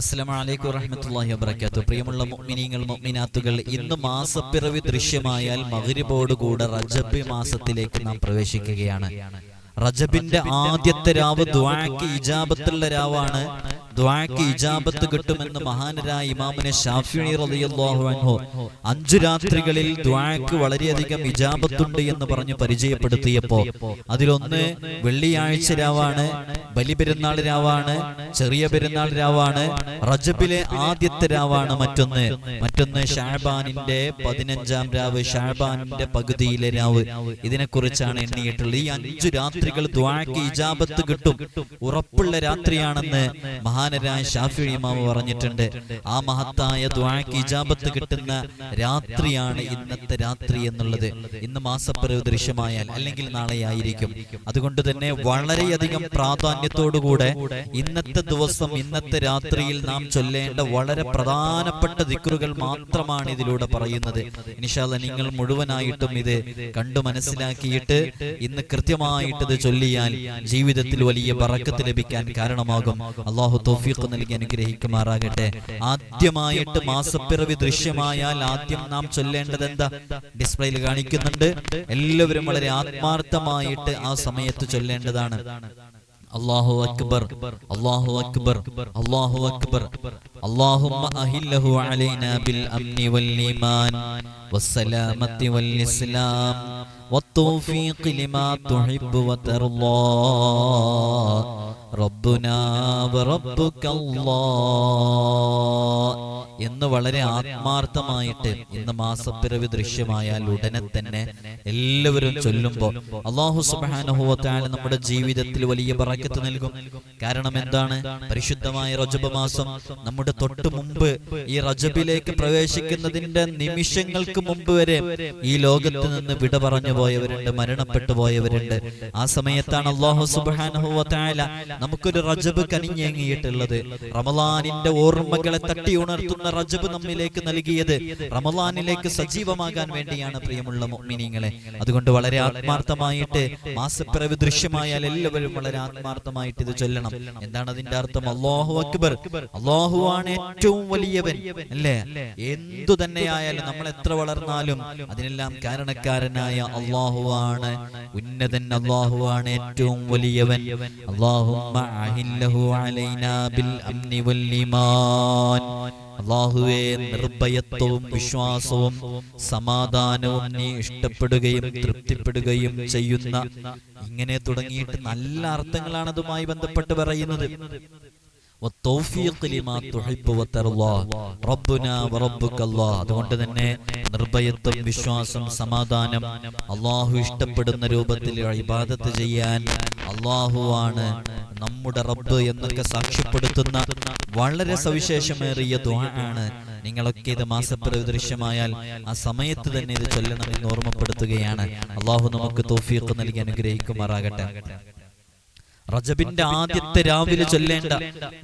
അസ്സലാമു അലൈക്കും വറഹ്മത്തുള്ളാഹി വബറകാതുഹു. പ്രിയമുള്ള മുഅ്മിനീങ്ങൾ മുഅ്മിനാത്തുകൾ ഇന്ന് മാസപ്പിറവി ദൃശ്യമായാൽ മഗ്രിബോട് കൂടെ റജബ് മാസത്തിലേക്ക് നാം പ്രവേശിക്കുകയാണ്. റജബിന്റെ ആദ്യത്തെ രാവ് ദ്വാക്ക് ഇജാബത്തുള്ള രാവാണ്. ദ്വാക്ക് ഇജാബത്ത് കിട്ടുമെന്ന് മഹാനരായ ഇമാമിനെ അഞ്ചു രാത്രികളിൽ ദ്വാക്ക് വളരെയധികം ഇജാബത്തുണ്ട് എന്ന് പറഞ്ഞ് പരിചയപ്പെടുത്തിയപ്പോ അതിലൊന്ന് വെള്ളിയാഴ്ച രാവാണ് ബലിപെരുന്നാൾ രാവാണ് ചെറിയ പെരുന്നാൾ രാവാണ് റജബിലെ ആദ്യത്തെ രാവാണ് മറ്റൊന്ന് മറ്റൊന്ന് ഷാബാനിന്റെ പതിനഞ്ചാം രാവ് ഷാബാനിന്റെ പകുതിയിലെ രാവ്. ഇതിനെക്കുറിച്ചാണ് എണ്ണിയിട്ടുള്ളത്. ഈ അഞ്ചു രാത്രികൾ ദ്വാക്ക് ഇജാബത്ത് കിട്ടും. ഉറപ്പുള്ള രാത്രിയാണെന്ന് മഹാനരായ ഷാഫി ഇമാമ പറഞ്ഞിട്ടുണ്ട്. ആ മഹത്തായ ദ്വാക്ക് ഇജാബത്ത് കിട്ടുന്ന രാത്രിയാണ് ഇന്നത്തെ രാത്രി എന്നുള്ളത്. ഇന്ന് മാസപ്പിറവ് ദൃശ്യമായാൽ അല്ലെങ്കിൽ നാളെ ആയിരിക്കും അതുകൊണ്ട് തന്നെ വളരെയധികം പ്രാധാന്യത്തോടുകൂടെ ഇന്നത്തെ ദിവസം ഇന്നത്തെ രാത്രിയിൽ നാം ചൊല്ലേണ്ട വളരെ പ്രധാനപ്പെട്ട ദിക്റുകൾ മാത്രമാണ് ഇതിലൂടെ പറയുന്നത്. ഇനിഷാല്ല നിങ്ങൾ മുഴുവനായിട്ടും ഇത് കണ്ടു മനസ്സിലാക്കിയിട്ട് ഇന്ന് കൃത്യമായിട്ട് ഇത് ചൊല്ലിയാൽ ജീവിതത്തിൽ വലിയ പറക്കത്ത് ലഭിക്കാൻ കാരണമാകും. അള്ളാഹു തൗഫീഖ് നൽകി അനുഗ്രഹിക്കുമാറാകട്ടെ ആദ്യമായിട്ട് മാസപ്പിറവി ദൃശ്യമായാൽ ആദ്യം നാം ചൊല്ലേണ്ടത് എന്താ ഡിസ്പ്ലേയിൽ കാണിക്കുന്നുണ്ട് എല്ലാവരും വളരെ ആത്മാർത്ഥമായിട്ട് ആ സമയത്ത് ചൊല്ലേണ്ടതാണ് അല്ലാഹു അക്ബർ അല്ലാഹു അക്ബർ അല്ലാഹു അക്ബർ اللهم أهله علينا بالأمن والإيمان والسلامة والإسلام والتوفيق لما تحب وترضى ربنا وربك الله എന്ന് വളരെ ആത്മാർത്ഥമായിട്ട് ഇന്ന് മാസപ്പിറവി ദൃശ്യമായാൽ ഉടനെ തന്നെ എല്ലാവരും ചൊല്ലുമ്പോൾ അള്ളാഹു സുബാനുഭവത്താൽ നമ്മുടെ ജീവിതത്തിൽ വലിയ പറക്കത്ത് നൽകും കാരണം എന്താണ് പരിശുദ്ധമായ റജബ് മാസം നമ്മുടെ തൊട്ട് മുമ്പ് ഈ റജബിലേക്ക് പ്രവേശിക്കുന്നതിന്റെ നിമിഷങ്ങൾക്ക് മുമ്പ് വരെ ഈ ലോകത്ത് നിന്ന് വിട പറഞ്ഞു പോയവരുണ്ട് മരണപ്പെട്ടു പോയവരുണ്ട്. ആ സമയത്താണ് അള്ളാഹു സുബാനുഭവത്തായ നമുക്കൊരു റജബ് കനിഞ്ഞേങ്ങിയിട്ടുള്ളത്. റമലാനിന്റെ ഓർമ്മകളെ തട്ടി ഉണർത്തുന്ന റജബ് നമ്മിലേക്ക് നൽകിയത് റമലാനിലേക്ക് സജീവമാകാൻ വേണ്ടിയാണ് പ്രിയമുള്ള മുഅ്മിനീങ്ങളെ. അതുകൊണ്ട് വളരെ ആത്മാർത്ഥമായിട്ട് മാസപ്പിറവി ദൃശ്യമായാൽ എല്ലാവരും വളരെ ആത്മാർത്ഥമായിട്ട് ഇത് ചൊല്ലണം. എന്താണ് അതിന്റെ അർത്ഥം? അള്ളാഹു അക്ബർ. അള്ളാഹു ആണ് ഏറ്റവും വലിയവൻ അല്ലേ? എന്തു തന്നെയായാലും നമ്മൾ എത്ര വളർന്നാലും അതിനെല്ലാം കാരണക്കാരനായ അള്ളാഹു ആണ് ഉന്നതൻ അള്ളാഹുവാണ് ഏറ്റവും വലിയവൻ. അള്ളാഹുവെ നിർഭയത്വവും വിശ്വാസവും സമാധാനവും നീ ഇഷ്ടപ്പെടുകയും തൃപ്തിപ്പെടുകയും ചെയ്യുന്ന. ഇങ്ങനെ തുടങ്ങിയിട്ട് നല്ല അർത്ഥങ്ങളാണ് അതുമായി ബന്ധപ്പെട്ട് പറയുന്നത്. അതുകൊണ്ട് തന്നെ നിർഭയത്വം വിശ്വാസം സമാധാനം അള്ളാഹു ഇഷ്ടപ്പെടുന്ന രൂപത്തിൽ ഇബാദത്ത് ചെയ്യാൻ അള്ളാഹുവാണ് നമ്മുടെ റബ്ബ് എന്നൊക്കെ സാക്ഷ്യപ്പെടുത്തുന്ന വളരെ സവിശേഷമേറിയ ആണ്. നിങ്ങളൊക്കെ ഇത് മാസപ്പിറവി ദൃശ്യമായാൽ ആ സമയത്ത് തന്നെ ഇത് ചൊല്ലണം എന്ന് ഓർമ്മപ്പെടുത്തുകയാണ്. അള്ളാഹു നമുക്ക് തോഫിയൊക്കെ നൽകി അനുഗ്രഹിക്കുമാറാകട്ടെ. റജബിന്റെ ആദ്യത്തെ രാവിലെ ചൊല്ലേണ്ട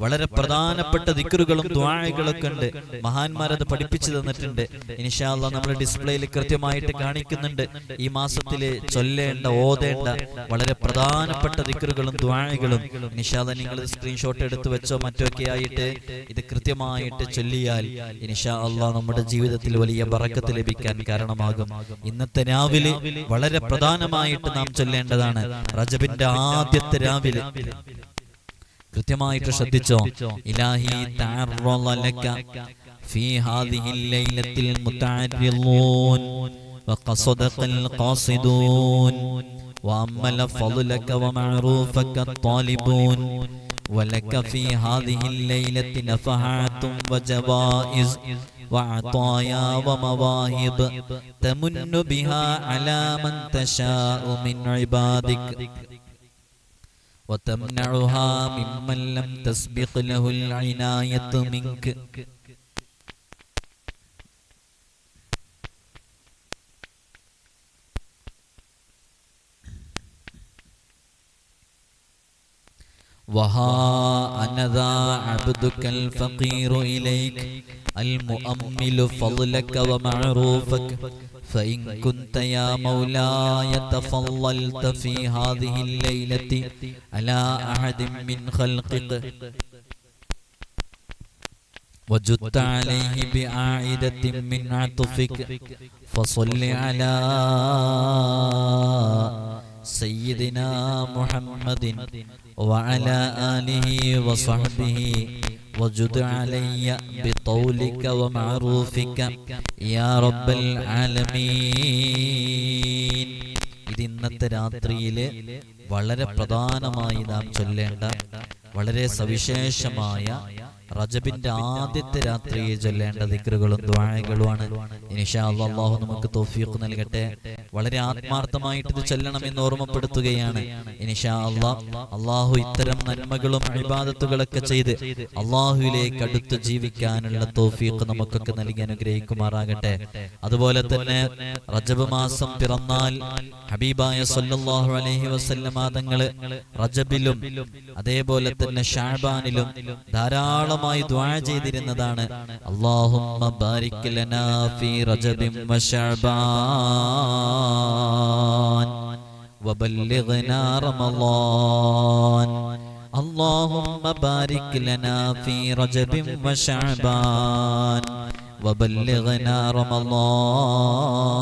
വളരെ പ്രധാനപ്പെട്ട ദിക്കറുകളും ദ്വാഴകളൊക്കെ ഉണ്ട്. മഹാന്മാരത് പഠിപ്പിച്ചു തന്നിട്ടുണ്ട്. ഇനിഷാല്ല നമ്മൾ ഡിസ്പ്ലേയിൽ കൃത്യമായിട്ട് കാണിക്കുന്നുണ്ട്. ഈ മാസത്തിൽ ചൊല്ലേണ്ട ഓതേണ്ട വളരെ പ്രധാനപ്പെട്ട ദിക്കറുകളും ദ്വാഴകളും ഇനിഷാല്ല നിങ്ങൾ സ്ക്രീൻഷോട്ട് എടുത്ത് വെച്ചോ മറ്റൊക്കെ ആയിട്ട് ഇത് കൃത്യമായിട്ട് ചൊല്ലിയാൽ ഇനിഷാ അള്ളാഹ് നമ്മുടെ ജീവിതത്തിൽ വലിയ ബറക്കത്ത് ലഭിക്കാൻ കാരണമാകും. ഇന്നത്തെ രാവിലെ വളരെ പ്രധാനമായിട്ട് നാം ചൊല്ലേണ്ടതാണ് റജബിന്റെ ആദ്യത്തെ രാവിലെ. കൃത്യമായിട്ട് ശ്രദ്ധിച്ചോ ഇലാഹി തഅറളലക في هذه الليلة المتعرضون وقصدك القاصدون وأمل فضلك ومعروفك الطالبون ولك في هذه الليلة نفحات وجوائز وعطايا ومواهب تمن بها على من تشاء من عبادك وتمنعها ممن لم تسبق له العناية منك. وها أنا ذا عبدك الفقير إليك المؤمل فضلك ومعروفك. فإن كنت يا مولاي تفضلت في هذه الليلة على أحد من خلقك. وجدت عليه بعائدة من عطفك. فصل على سيدنا محمد وعلى آله وصحبه وجد علي بطولك ومعروفك يا رب العالمين ഇത് ഇന്നത്തെ രാത്രിയില് വളരെ പ്രധാനമായി നാം ചൊല്ലേണ്ട വളരെ സവിശേഷമായ റജബിന്റെ ആദ്യത്തെ രാത്രിയിൽ ചൊല്ലേണ്ട ദിക്റുകളും ദ്വാഴകളുമാണ് ഇനിഷാഹു നമുക്ക് തോഫീഖ് നൽകട്ടെ. വളരെ ആത്മാർത്ഥമായിട്ട് ഇത് ചൊല്ലണം എന്ന് ഓർമ്മപ്പെടുത്തുകയാണ്. ഇനിഷാ അള്ളാഹ് അള്ളാഹു. ഇത്തരം നന്മകളും ഇബാദത്തുകളൊക്കെ ചെയ്ത് അള്ളാഹുവിലേക്ക് അടുത്ത് ജീവിക്കാനുള്ള തോഫീഖ് നമുക്കൊക്കെ നൽകി അനുഗ്രഹിക്കുമാറാകട്ടെ. അതുപോലെ തന്നെ റജബ് മാസം പിറന്നാൽ ഹബീബായ സല്ലല്ലാഹു അലഹി വസല്ലമ തങ്ങൾ റജബിലും അതേപോലെ തന്നെ ഷാബാനിലും ധാരാളമായി ദ്വാ ചെയ്തിരുന്നതാണ് അല്ലാഹുമ്മ ബാരിക് ലനാ ഫീ റജബിൻ വശഅബാൻ وبلغنا رمضان اللهم بارك لنا في رجب وشعبان وبلغنا رمضان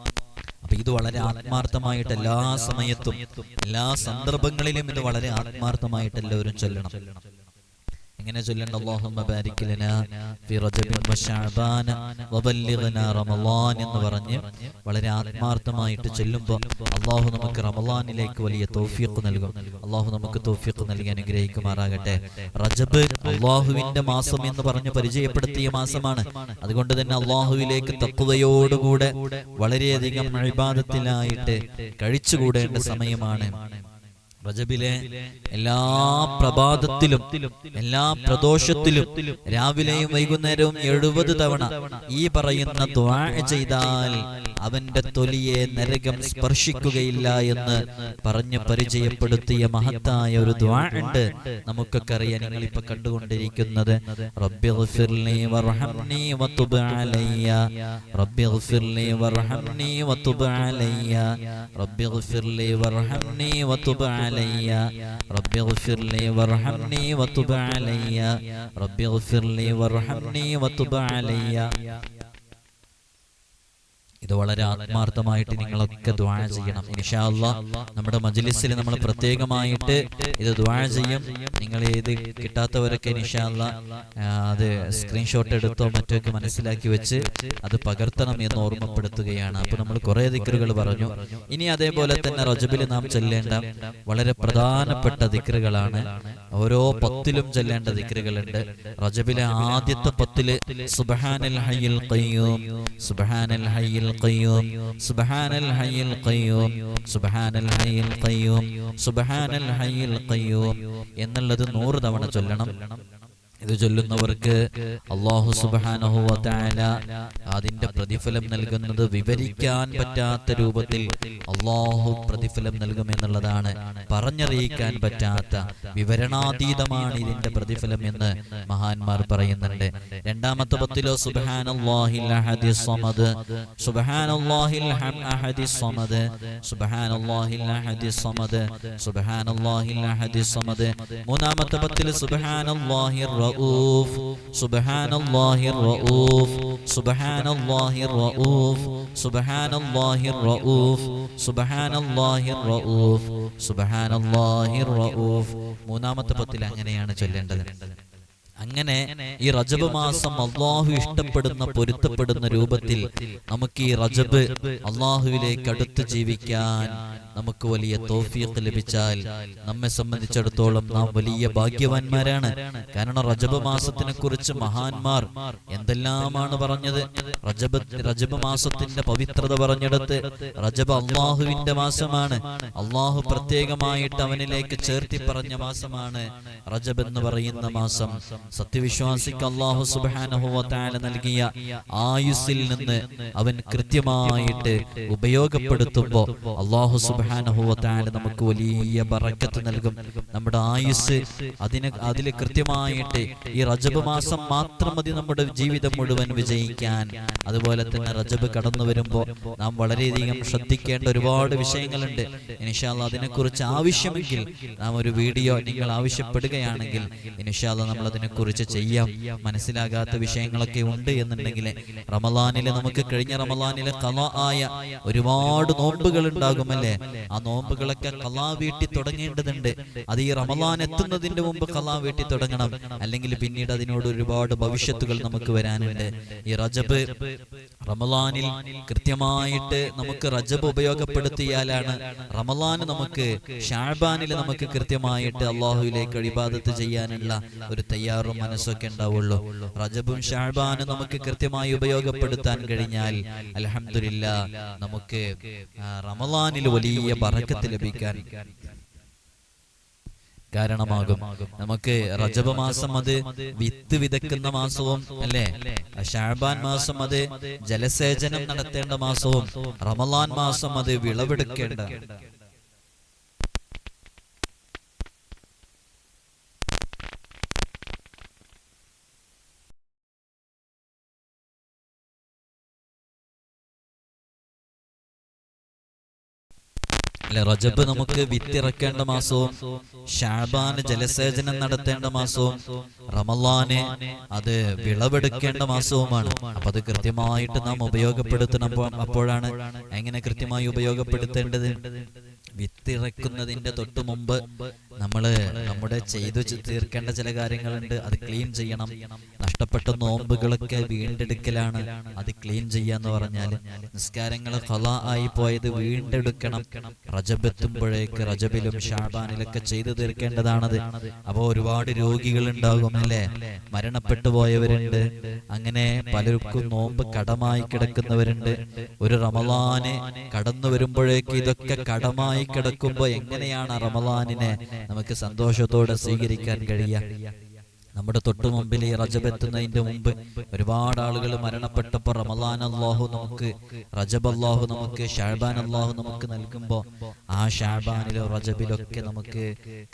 അപ്പൊ ഇത് വളരെ ആത്മാർത്ഥമായിട്ട് എല്ലാ സമയത്തും എല്ലാ സന്ദർഭങ്ങളിലും ഇത് വളരെ ആത്മാർത്ഥമായിട്ട് എല്ലാവരും ചൊല്ലണം. എങ്ങനെ ചൊല്ലണ്ട അല്ലാഹുമ്മ ബാരിക് ലനാ ഫി റജബിൻ വ ബല്ലിഗ്നാ റമളാൻ എന്ന് പറഞ്ഞു വളരെ ആത്മാർത്ഥമായിട്ട് ചൊല്ലുമ്പോൾ അല്ലാഹു നമുക്ക് റമളാനിലേക്ക് വലിയ തൗഫീഖ് നൽകും. അല്ലാഹു നമുക്ക് തൗഫീഖ് നൽകി അനുഗ്രഹിക്കുമാറാകട്ടെ. റജബ് അല്ലാഹുവിന്റെ മാസം എന്ന് പറഞ്ഞ് പരിചയപ്പെടുത്തിയ മാസമാണ്. അതുകൊണ്ട് തന്നെ അല്ലാഹുവിലേക്ക് തക്കുവയോടുകൂടെ വളരെയധികം ഇബാദത്തിലായിട്ട് കഴിച്ചുകൂടേണ്ട സമയമാണ്. റജബിലെ എല്ലാ പ്രഭാതത്തിലും എല്ലാ പ്രദോഷത്തിലും രാവിലെയും വൈകുന്നേരവും എഴുപത് തവണ ഈ പറയുന്ന ചെയ്താൽ അവന്റെ തൊലിയെ നരകം സ്പർശിക്കുകയില്ല എന്ന് പറഞ്ഞു പരിചയപ്പെടുത്തിയ മഹത്തായ ഒരു ദ്വാ ഉണ്ട് നമുക്കൊക്കെ അറിയാൻ നിങ്ങൾ ഇപ്പൊ കണ്ടുകൊണ്ടിരിക്കുന്നത് റബ്ബിഗ്ഫിർലി علي رب اغفر لي وارحمني وتب علي ربي اغفر لي وارحمني وتب علي ഇത് വളരെ ആത്മാർത്ഥമായിട്ട് നിങ്ങളൊക്കെ ദ്വാഴ ചെയ്യണം. ഇൻഷാ അല്ലാ നമ്മുടെ മജ്ലിസിൽ നമ്മൾ പ്രത്യേകമായിട്ട് ഇത് ദ്വാഴ ചെയ്യും. നിങ്ങൾ ഇത് കിട്ടാത്തവരൊക്കെ ഇൻഷാ അല്ലാ അത് സ്ക്രീൻഷോട്ട് എടുത്തോ മറ്റൊക്കെ മനസ്സിലാക്കി വെച്ച് അത് പകർത്തണം എന്ന് ഓർമ്മപ്പെടുത്തുകയാണ്. അപ്പൊ നമ്മൾ കുറെ ദിക്കറുകൾ പറഞ്ഞു. ഇനി അതേപോലെ തന്നെ റജബിൽ നാം ചെല്ലേണ്ട വളരെ പ്രധാനപ്പെട്ട ദിക്കറുകളാണ് ഓരോ പത്തിലും ചെല്ലേണ്ട ദിക്കറുകളുണ്ട് റജബിലെ ആദ്യത്തെ പത്തിൽ സുബ്ഹാനൽ ഹയ്യിൽ ഖയ്യൂം സുബ്ഹാനൽ ഹയ്യിൽ ഖയ്യൂം سبحان الحي القيوم سبحان الحي القيوم سبحان الحي القيوم എന്നുള്ളത് നൂറ് തവണ ചൊല്ലണം ഇത് ചൊല്ലുന്നവർക്ക് അള്ളാഹു സുബാനഹുല അതിന്റെ പ്രതിഫലം നൽകുന്നത് വിവരിക്കാൻ പറ്റാത്ത രൂപത്തിൽ അള്ളാഹു പ്രതിഫലം നൽകുമെന്നുള്ളതാണ്. പറഞ്ഞറിയിക്കാൻ പറ്റാത്ത വിവരണാതീതമാണ് ഇതിന്റെ പ്രതിഫലം എന്ന് മഹാന്മാർ പറയുന്നുണ്ട്. രണ്ടാമത്തെ പത്തിലോ സമദ് മൂന്നാമത്തെ പത്തിൽ സുബ്ഹാനല്ലാഹിർ റഊഫ് സുബ്ഹാനല്ലാഹിർ റഊഫ് സുബ്ഹാനല്ലാഹിർ റഊഫ് സുബ്ഹാനല്ലാഹിർ റഊഫ് സുബ്ഹാനല്ലാഹിർ റഊഫ് സുബ്ഹാനല്ലാഹിർ റഊഫ് മൂന്നാമത്തെ പത്തിൽ അങ്ങനെയാണ് ചൊല്ലേണ്ടത്. അങ്ങനെ ഈ റജബ് മാസം അള്ളാഹു ഇഷ്ടപ്പെടുന്ന പൊരുത്തപ്പെടുന്ന രൂപത്തിൽ നമുക്ക് ഈ റജബ് അള്ളാഹുവിലേക്ക് അടുത്ത് ജീവിക്കാൻ നമുക്ക് വലിയ തോഫിയത്ത് ലഭിച്ചാൽ നമ്മെ സംബന്ധിച്ചിടത്തോളം നാം വലിയ ഭാഗ്യവാന്മാരാണ്. കാരണം റജബ് മാസത്തിനെ കുറിച്ച് മഹാന്മാർ എന്തെല്ലാമാണ് പറഞ്ഞത്? റജബ് റജബ് മാസത്തിന്റെ പവിത്രത പറഞ്ഞെടുത്ത് റജബ് അള്ളാഹുവിന്റെ മാസമാണ്. അള്ളാഹു പ്രത്യേകമായിട്ട് അവനിലേക്ക് ചേർത്തി പറഞ്ഞ മാസമാണ് റജബ് എന്ന് പറയുന്ന മാസം. സത്യവിശ്വാസിക്ക് അള്ളാഹു സുബാനഹുവത്താല നൽകിയ ആയുസ്സിൽ നിന്ന് അവൻ കൃത്യമായിട്ട് ഉപയോഗപ്പെടുത്തുമ്പോൾ അള്ളാഹു സുബാനഹുവത്താല നമുക്ക് വലിയ ബറക്കത്ത് നൽകും. നമ്മുടെ ആയുസ് അതിന് അതിൽ കൃത്യമായിട്ട് ഈ റജബ് മാസം മാത്രം മതി നമ്മുടെ ജീവിതം മുഴുവൻ വിജയിക്കാൻ. അതുപോലെ തന്നെ റജബ് കടന്നു വരുമ്പോൾ നാം വളരെയധികം ശ്രദ്ധിക്കേണ്ട ഒരുപാട് വിഷയങ്ങളുണ്ട്. ഇനിഷാല്ല അതിനെക്കുറിച്ച് ആവശ്യമെങ്കിൽ നാം ഒരു വീഡിയോ നിങ്ങൾ ആവശ്യപ്പെടുകയാണെങ്കിൽ ഇനിഷാല്ല നമ്മൾ അതിനെക്കുറിച്ച് ചെയ്യാം. മനസ്സിലാകാത്ത വിഷയങ്ങളൊക്കെ ഉണ്ട് എന്നുണ്ടെങ്കിൽ റമലാനിൽ നമുക്ക് കഴിഞ്ഞ റമലാനിലെ കല ആയ ഒരുപാട് നോമ്പുകൾ ഉണ്ടാകുമല്ലേ? ആ നോമ്പുകളൊക്കെ കലാ വീട്ടി തുടങ്ങേണ്ടതുണ്ട്. അത് ഈ റമലാൻ എത്തുന്നതിന്റെ മുമ്പ് കലാ വീട്ടി തുടങ്ങണം. അല്ലെങ്കിൽ പിന്നീട് അതിനോട് ഒരുപാട് ഭവിഷ്യത്തുകൾ നമുക്ക് വരാനുണ്ട്. ഈ റജബ് റമലാനിൽ കൃത്യമായിട്ട് നമുക്ക് റജബ് ഉപയോഗപ്പെടുത്തിയാലാണ് റമലാൻ നമുക്ക് ഷാബാനിൽ നമുക്ക് കൃത്യമായിട്ട് അള്ളാഹുവിലേക്ക് ഇബാദത്ത് ചെയ്യാനുള്ള ഒരു തയ്യാറും മനസ്സൊക്കെ ഉണ്ടാവുള്ളൂ. റജബും ഷാബാനും നമുക്ക് കൃത്യമായി ഉപയോഗപ്പെടുത്താൻ കഴിഞ്ഞാൽ അലഹമില്ല നമുക്ക് റമദാനിൽ വലിയ പറക്കത്ത് ലഭിക്കാൻ കാരണമാകും. നമുക്ക് റജബ മാസം അത് വിത്ത് വിതക്കുന്ന മാസവും അല്ലേ? ഷാബാൻ മാസം അത് ജലസേചനം നടത്തേണ്ട മാസവും റമലാൻ മാസം അത് വിളവെടുക്കേണ്ട അല്ലെ റജബ് നമുക്ക് വിത്തിറക്കേണ്ട മാസവും ഷാബാന് ജലസേചനം നടത്തേണ്ട മാസവും റമലാന് അത് വിളവെടുക്കേണ്ട മാസവുമാണ്. അപ്പൊ അത് കൃത്യമായിട്ട് നാം ഉപയോഗപ്പെടുത്തണം അപ്പോഴാണ് എങ്ങനെ കൃത്യമായി ഉപയോഗപ്പെടുത്തേണ്ടത്? വിത്തിറക്കുന്നതിന്റെ തൊട്ട് മുമ്പ് നമ്മൾ നമ്മുടെ ചെയ്തു തീർക്കേണ്ട ചില കാര്യങ്ങളുണ്ട്. അത് ക്ലീൻ ചെയ്യണം. നഷ്ടപ്പെട്ട നോമ്പുകളൊക്കെ വീണ്ടെടുക്കലാണ്. അത് ക്ലീൻ ചെയ്യാന്ന് പറഞ്ഞാൽ നിസ്കാരങ്ങൾ ഫല ആയി പോയത് വീണ്ടെടുക്കണം. റജബെത്തുമ്പോഴേക്ക് റജബിലും ഷാബാനിലൊക്കെ ചെയ്തു തീർക്കേണ്ടതാണത്. അപ്പോ ഒരുപാട് രോഗികൾ ഉണ്ടാകും അല്ലേ? മരണപ്പെട്ടു പോയവരുണ്ട്. അങ്ങനെ പലർക്കും നോമ്പ് കടമായി കിടക്കുന്നവരുണ്ട്. ഒരു റമലാന് കടന്നു വരുമ്പോഴേക്ക് ഇതൊക്കെ കടമായി കിടക്കുമ്പോ എങ്ങനെയാണ് റമലാനിനെ നമുക്ക് സന്തോഷത്തോടെ സ്വീകരിക്കാൻ കഴിയുക? നമ്മുടെ തൊട്ടു മുമ്പിൽ ഈ റജബ് എത്തുന്നതിന്റെ മുമ്പ് ഒരുപാട് ആളുകൾ മരണപ്പെട്ടപ്പോൾ റമദാൻ അള്ളാഹു നമുക്ക് റജബ് അള്ളാഹു നമുക്ക് ഷാബാൻ അള്ളാഹു നമുക്ക് നൽകുമ്പോ ആ ഷാബാനിലോ റജബിലൊക്കെ നമുക്ക്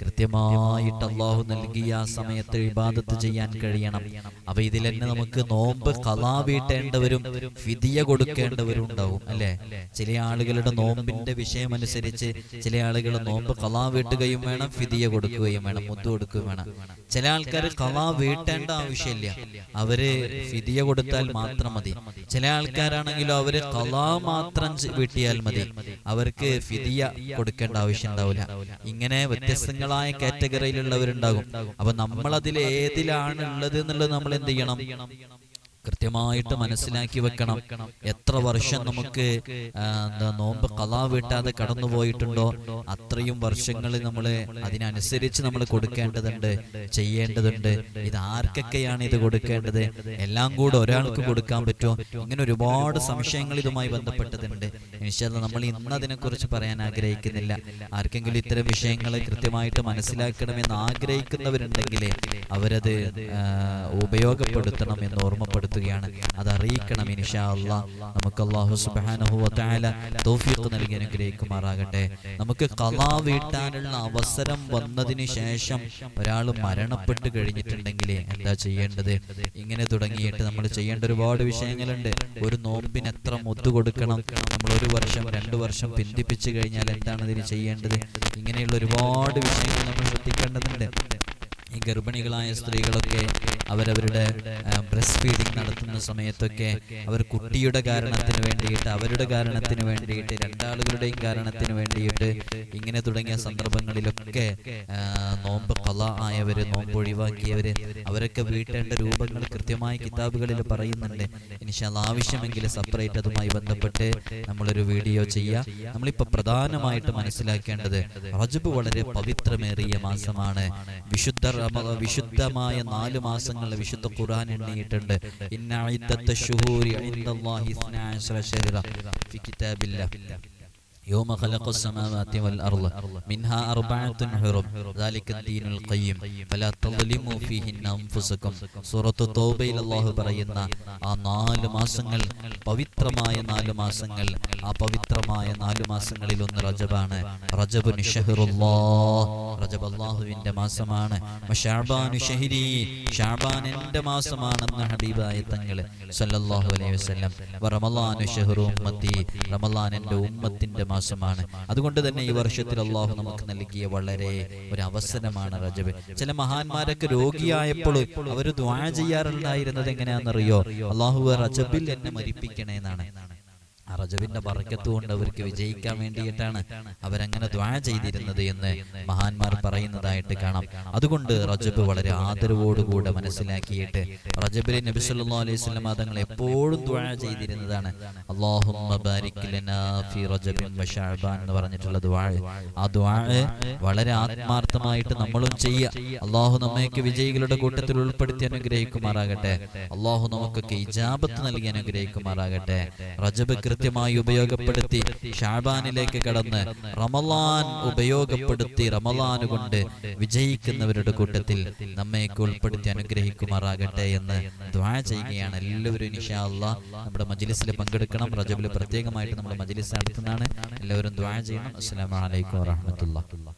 കൃത്യമായിട്ട് അള്ളാഹു നൽകിയ ആ സമയത്ത് ഇബാദത്ത് ചെയ്യാൻ കഴിയണം. അപ്പൊ ഇതിൽ തന്നെ നമുക്ക് നോമ്പ് കലാ വീട്ടേണ്ടവരും ഫിദിയ കൊടുക്കേണ്ടവരും ഉണ്ടാവും അല്ലെ? ചില ആളുകളുടെ നോമ്പിന്റെ വിഷയമനുസരിച്ച് ചില ആളുകൾ നോമ്പ് കലാ വീട്ടുകയും വേണം ഫിതിയ കൊടുക്കുകയും വേണം മുത്തു കൊടുക്കുകയും വേണം. ചില ആൾക്കാർ കലാ വീട്ടേണ്ട ആവശ്യമില്ല. അവർ ഫിതിയ കൊടുത്താൽ മാത്രം മതി. ചില ആൾക്കാരാണെങ്കിലും അവർ കലാ മാത്രം വീട്ടിയാൽ മതി. അവർക്ക് ഫിതിയ കൊടുക്കേണ്ട ആവശ്യം ഉണ്ടാവില്ല. ഇങ്ങനെ വ്യത്യസ്തങ്ങളായ കാറ്റഗറിയിലുള്ളവരുണ്ടാകും. അപ്പൊ നമ്മൾ അതിൽ ഏതിലാണ് ഉള്ളത് എന്നുള്ളത് നമ്മൾ എന്ത് ചെയ്യണം? കൃത്യമായിട്ട് മനസ്സിലാക്കി വെക്കണം. എത്ര വർഷം നമുക്ക് എന്താ നോമ്പ് കലാ വീട്ടാതെ കടന്നു പോയിട്ടുണ്ടോ? അത്രയും വർഷങ്ങൾ നമ്മൾ അതിനനുസരിച്ച് നമ്മൾ കൊടുക്കേണ്ടതുണ്ട്. ചെയ്യേണ്ടതുണ്ട്. ഇത് ആർക്കൊക്കെയാണ് ഇത് കൊടുക്കേണ്ടത്? എല്ലാം കൂടെ ഒരാൾക്ക് കൊടുക്കാൻ പറ്റുമോ? ഇങ്ങനെ ഒരുപാട് സംശയങ്ങൾ ഇതുമായി ബന്ധപ്പെട്ടതുണ്ട് നിശ്ചയം നമ്മൾ ഇന്ന് അതിനെക്കുറിച്ച് പറയാൻ ആഗ്രഹിക്കുന്നില്ല. ആർക്കെങ്കിലും ഇത്തരം വിഷയങ്ങൾ കൃത്യമായിട്ട് മനസ്സിലാക്കണമെന്ന് ആഗ്രഹിക്കുന്നവരുണ്ടെങ്കിൽ അവരത് ഉപയോഗപ്പെടുത്തണം എന്ന് ഓർമ്മപ്പെടുത്തുകയാണ് അത് അറിയിക്കണം ഇൻഷാ അള്ളാ. നമുക്ക് അള്ളാഹു തആല തൗഫീഖ് നൽകി അനുഗ്രഹിക്കുമാറാകട്ടെ. നമുക്ക് കലാ വീട്ടാനുള്ള അവസരം വന്നതിന് ശേഷം ഒരാൾ മരണപ്പെട്ട് കഴിഞ്ഞിട്ടുണ്ടെങ്കിൽ എന്താ ചെയ്യേണ്ടത്? ഇങ്ങനെ തുടങ്ങിയിട്ട് നമ്മൾ ചെയ്യേണ്ട ഒരുപാട് വിഷയങ്ങളുണ്ട്. ഒരു നോമ്പിന് എത്ര മുത്ത് കൊടുക്കണം? നമ്മൾ ഒരു വർഷം രണ്ടു വർഷം പിന്തിപ്പിച്ചു കഴിഞ്ഞാൽ എന്താണ് ഇതിന് ചെയ്യേണ്ടത്? ഇങ്ങനെയുള്ള ഒരുപാട് വിഷയങ്ങൾ നമ്മൾ ശ്രദ്ധിക്കേണ്ടതുണ്ട്. ഈ ഗർഭിണികളായ സ്ത്രീകളൊക്കെ അവരവരുടെ ബ്രസ്റ്റ് ഫീഡിങ് നടത്തുന്ന സമയത്തൊക്കെ അവർ കുട്ടിയുടെ കാരണത്തിന് വേണ്ടിയിട്ട് അവരുടെ കാരണത്തിന് വേണ്ടിയിട്ട് രണ്ടാളുകളുടെയും കാരണത്തിന് വേണ്ടിയിട്ട് ഇങ്ങനെ തുടങ്ങിയ സന്ദർഭങ്ങളിലൊക്കെ നോമ്പ് കല ആയവര് നോമ്പ് ഒഴിവാക്കിയവര് അവരൊക്കെ വീട്ടേണ്ട രൂപങ്ങൾ കൃത്യമായി കിതാബുകളിൽ പറയുന്നുണ്ട്. ഇനിഷാൽ ആവശ്യമെങ്കിൽ സെപ്പറേറ്റ് അതുമായി ബന്ധപ്പെട്ട് നമ്മളൊരു വീഡിയോ ചെയ്യുക നമ്മളിപ്പോൾ പ്രധാനമായിട്ട് മനസ്സിലാക്കേണ്ടത് റജബ് വളരെ പവിത്രമേറിയ മാസമാണ്. വിശുദ്ധ വിശുദ്ധമായ നാല് മാസങ്ങൾ വിശുദ്ധ ഖുർആൻ എണ്ണിയിട്ടുണ്ട്. ഇന്ന ഇദ്ദത്ത ശുഹൂരി ഇൻദല്ലാഹി ഇസ്നാ അശ്റ ഫി കിതാബില്ലാഹ് يوم خلق السماوات والأرض منها أربعة حرم ذلك الدين القيم فلا تظلموا فيهن أنفسكم സൂറത്ത് തൗബയിൽ അല്ലാഹു പറയുന്ന ആ നാല് മാസങ്ങൾ പവിത്രമായ നാല് മാസങ്ങൾ ആ പവിത്രമായ നാല് മാസങ്ങളിൽ ഒന്ന് റജബാണ് റജബ് റജബ് അള്ളാഹുവിന്റെ മാസമാണ് വശഅബാനു ഷഹ്രി ഷഅബാൻ എന്റെ മാസമാണെന്ന് ഹബീബായ തങ്ങൾ സല്ലല്ലാഹു അലൈഹി വസല്ലം വറമളാനു ഷഹ്റു ഉമ്മത്തി റമളാൻ എന്റെ ഉമ്മത്തിന്റെ മാസമാണ് അതുകൊണ്ട് തന്നെ ഈ വർഷത്തിൽ അള്ളാഹു നമുക്ക് നൽകിയ വളരെ ഒരു അവസരമാണ് റജബ്. ചില മഹാന്മാരൊക്കെ രോഗിയായപ്പോൾ അവർ ദ്വാ ചെയ്യാറുണ്ടായിരുന്നത് എങ്ങനെയാണെന്നറിയോ? അള്ളാഹു റജബിൽ എന്നെ മരിപ്പിക്കണേ എന്നാണ് ആ റജബിന്റെ കൊണ്ട് അവർക്ക് വിജയിക്കാൻ വേണ്ടിയിട്ടാണ് അവരങ്ങനെ ദ്വാ ചെയ്തിരുന്നത് എന്ന് മഹാന്മാർ പറയുന്നതായിട്ട് കാണാം. അതുകൊണ്ട് റജബ് വളരെ ആദരവോടുകൂടെ മനസ്സിലാക്കിയിട്ട് റജബിലെ നബി സല്ലല്ലാഹു അലൈഹി വസല്ലം തങ്ങൾ എപ്പോഴും ദ്വാ ചെയ്തിരുന്നതാണ്. അല്ലാഹുമ്മ ബാരിക് ലനാ ഫി റജബിൻ വ ശഅബാൻ എന്ന് പറഞ്ഞിട്ടുള്ള ദ്വാ ആ ദ്വാ വളരെ ആത്മാർത്ഥമായിട്ട് നമ്മളും ചെയ്യുക അള്ളാഹു നമ്മയൊക്കെ വിജയികളുടെ കൂട്ടത്തിൽ ഉൾപ്പെടുത്തി അനുഗ്രഹിക്കുമാറാകട്ടെ. അള്ളാഹു നമുക്കൊക്കെ ഇജാബത്ത് നൽകി അനുഗ്രഹിക്കുമാറാകട്ടെ. റജബ് കൃത്യമായി ഉപയോഗപ്പെടുത്തി ഷാബാനിലേക്ക് കടന്ന് റമലാൻ ഉപയോഗപ്പെടുത്തി റമലാൻ കൊണ്ട് വിജയിക്കുന്നവരുടെ കൂട്ടത്തിൽ നമ്മയൊക്കെ ഉൾപ്പെടുത്തി അനുഗ്രഹിക്കുമാറാകട്ടെ എന്ന് ദ്വാ ചെയ്യുകയാണ്. എല്ലാവരും ഇൻഷാ അള്ളാ നമ്മുടെ മജ്ലിസിൽ പങ്കെടുക്കണം. റജബിൽ പ്രത്യേകമായിട്ട് നമ്മൾ മജ്ലിസ് നടത്തുന്നതാണ് എല്ലാവരും ദ്വാ ചെയ്യണം. അസ്സാം വലൈക്കും വറഹ്മത്തുള്ളാഹി.